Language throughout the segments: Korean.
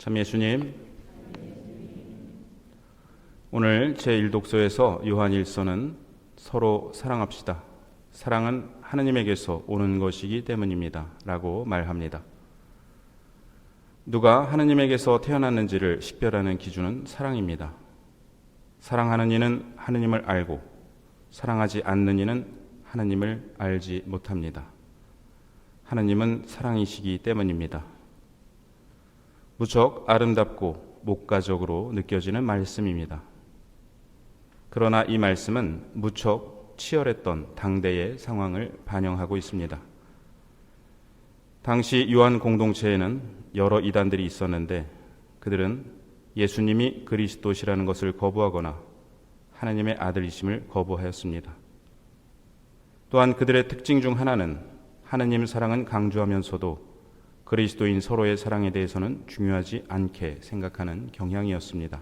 참 예수님, 오늘 제1독서에서 요한 1서는 서로 사랑합시다. 사랑은 하느님에게서 오는 것이기 때문입니다. 라고 말합니다. 누가 하느님에게서 태어났는지를 식별하는 기준은 사랑입니다. 사랑하는 이는 하느님을 알고 사랑하지 않는 이는 하느님을 알지 못합니다. 하느님은 사랑이시기 때문입니다. 무척 아름답고 목가적으로 느껴지는 말씀입니다. 그러나 이 말씀은 무척 치열했던 당대의 상황을 반영하고 있습니다. 당시 요한 공동체에는 여러 이단들이 있었는데 그들은 예수님이 그리스도시라는 것을 거부하거나 하나님의 아들이심을 거부하였습니다. 또한 그들의 특징 중 하나는 하느님 사랑은 강조하면서도 그리스도인 서로의 사랑에 대해서는 중요하지 않게 생각하는 경향이었습니다.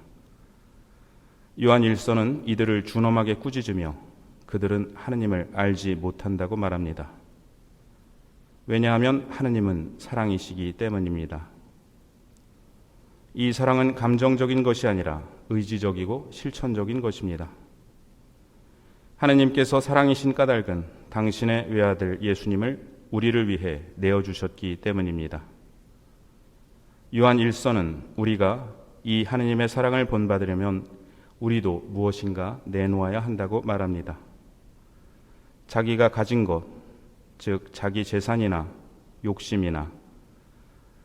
요한 일서는 이들을 준엄하게 꾸짖으며 그들은 하느님을 알지 못한다고 말합니다. 왜냐하면 하느님은 사랑이시기 때문입니다. 이 사랑은 감정적인 것이 아니라 의지적이고 실천적인 것입니다. 하느님께서 사랑이신 까닭은 당신의 외아들 예수님을 우리를 위해 내어주셨기 때문입니다. 요한 1서는 우리가 이 하느님의 사랑을 본받으려면 우리도 무엇인가 내놓아야 한다고 말합니다. 자기가 가진 것, 즉 자기 재산이나 욕심이나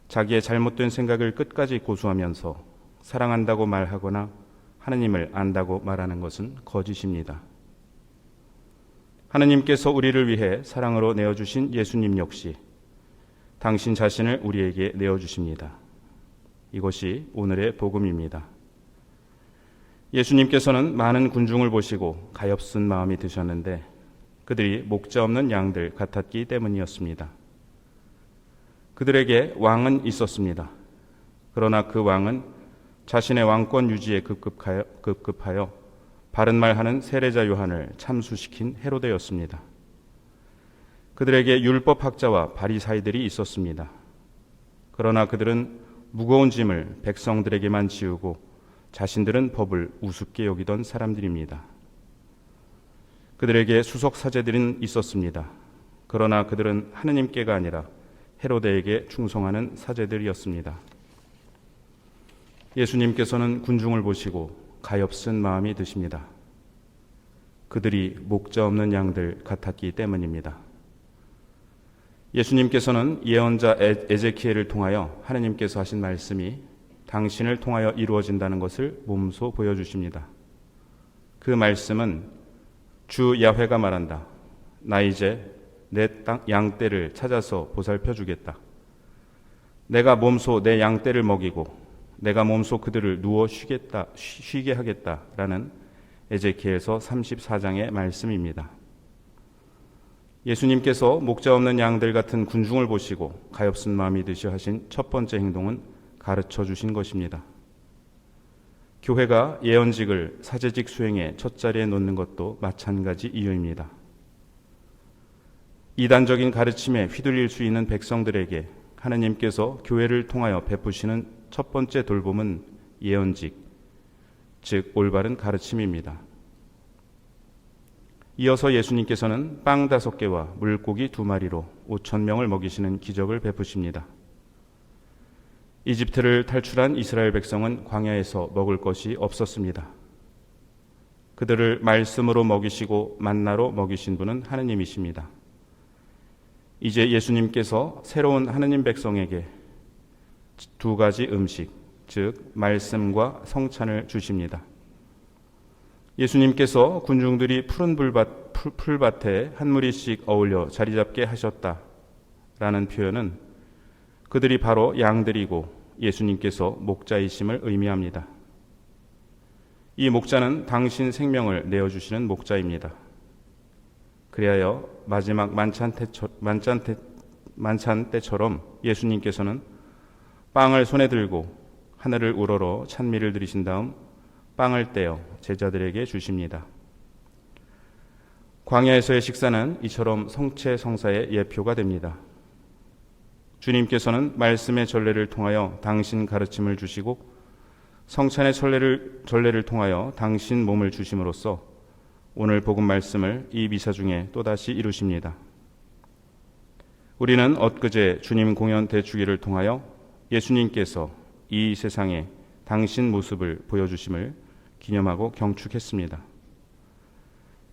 자기의 잘못된 생각을 끝까지 고수하면서 사랑한다고 말하거나 하느님을 안다고 말하는 것은 거짓입니다. 하느님께서 우리를 위해 사랑으로 내어주신 예수님 역시 당신 자신을 우리에게 내어주십니다. 이것이 오늘의 복음입니다. 예수님께서는 많은 군중을 보시고 가엾은 마음이 드셨는데 그들이 목자 없는 양들 같았기 때문이었습니다. 그들에게 왕은 있었습니다. 그러나 그 왕은 자신의 왕권 유지에 급급하여, 급급하여 바른 말하는 세례자 요한을 참수시킨 헤로데였습니다. 그들에게 율법 학자와 바리사이들이 있었습니다. 그러나 그들은 무거운 짐을 백성들에게만 지우고 자신들은 법을 우습게 여기던 사람들입니다. 그들에게 수석 사제들은 있었습니다. 그러나 그들은 하느님께가 아니라 헤로데에게 충성하는 사제들이었습니다. 예수님께서는 군중을 보시고 가엾은 마음이 드십니다. 그들이 목자 없는 양들 같았기 때문입니다. 예수님께서는 예언자 에제키엘을 통하여 하느님께서 하신 말씀이 당신을 통하여 이루어진다는 것을 몸소 보여주십니다. 그 말씀은 주 야훼가 말한다. 나 이제 내 양 떼를 찾아서 보살펴 주겠다. 내가 몸소 내 양 떼를 먹이고 내가 몸소 그들을 누워 쉬겠다, 쉬게 하겠다라는 에제키엘서 34장의 말씀입니다. 예수님께서 목자 없는 양들 같은 군중을 보시고 가엾은 마음이 드셔 하신 첫 번째 행동은 가르쳐 주신 것입니다. 교회가 예언직을 사제직 수행의 첫 자리에 놓는 것도 마찬가지 이유입니다. 이단적인 가르침에 휘둘릴 수 있는 백성들에게 하나님께서 교회를 통하여 베푸시는 첫 번째 돌봄은 예언직, 즉 올바른 가르침입니다. 이어서 예수님께서는 빵 다섯 개와 물고기 두 마리로 오천 명을 먹이시는 기적을 베푸십니다. 이집트를 탈출한 이스라엘 백성은 광야에서 먹을 것이 없었습니다. 그들을 말씀으로 먹이시고 만나로 먹이신 분은 하느님이십니다. 이제 예수님께서 새로운 하느님 백성에게 두 가지 음식, 즉 말씀과 성찬을 주십니다. 예수님께서 군중들이 푸른 불밭, 풀밭에 한 무리씩 어울려 자리 잡게 하셨다 라는 표현은 그들이 바로 양들이고 예수님께서 목자이심을 의미합니다. 이 목자는 당신 생명을 내어주시는 목자입니다. 그리하여 마지막 만찬 때처럼 예수님께서는 빵을 손에 들고 하늘을 우러러 찬미를 드리신 다음 빵을 떼어 제자들에게 주십니다. 광야에서의 식사는 이처럼 성체 성사의 예표가 됩니다. 주님께서는 말씀의 전례를 통하여 당신 가르침을 주시고 성찬의 전례를, 전례를 통하여 당신 몸을 주심으로써 오늘 복음 말씀을 이 미사 중에 또다시 이루십니다. 우리는 엊그제 주님 공연 대주기를 통하여 예수님께서 이 세상에 당신 모습을 보여주심을 기념하고 경축했습니다.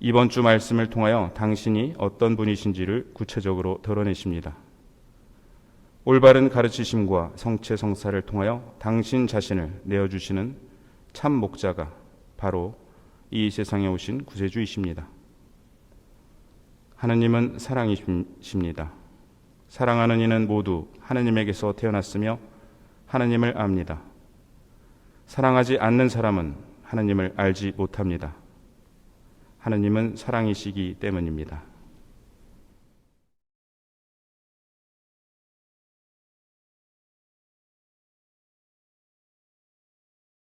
이번 주 말씀을 통하여 당신이 어떤 분이신지를 구체적으로 드러내십니다. 올바른 가르치심과 성체 성사를 통하여 당신 자신을 내어주시는 참 목자가 바로 이 세상에 오신 구세주이십니다. 하느님은 사랑이십니다. 사랑하는 이는 모두 하느님에게서 태어났으며 하느님을 압니다. 사랑하지 않는 사람은 하느님을 알지 못합니다. 하느님은 사랑이시기 때문입니다.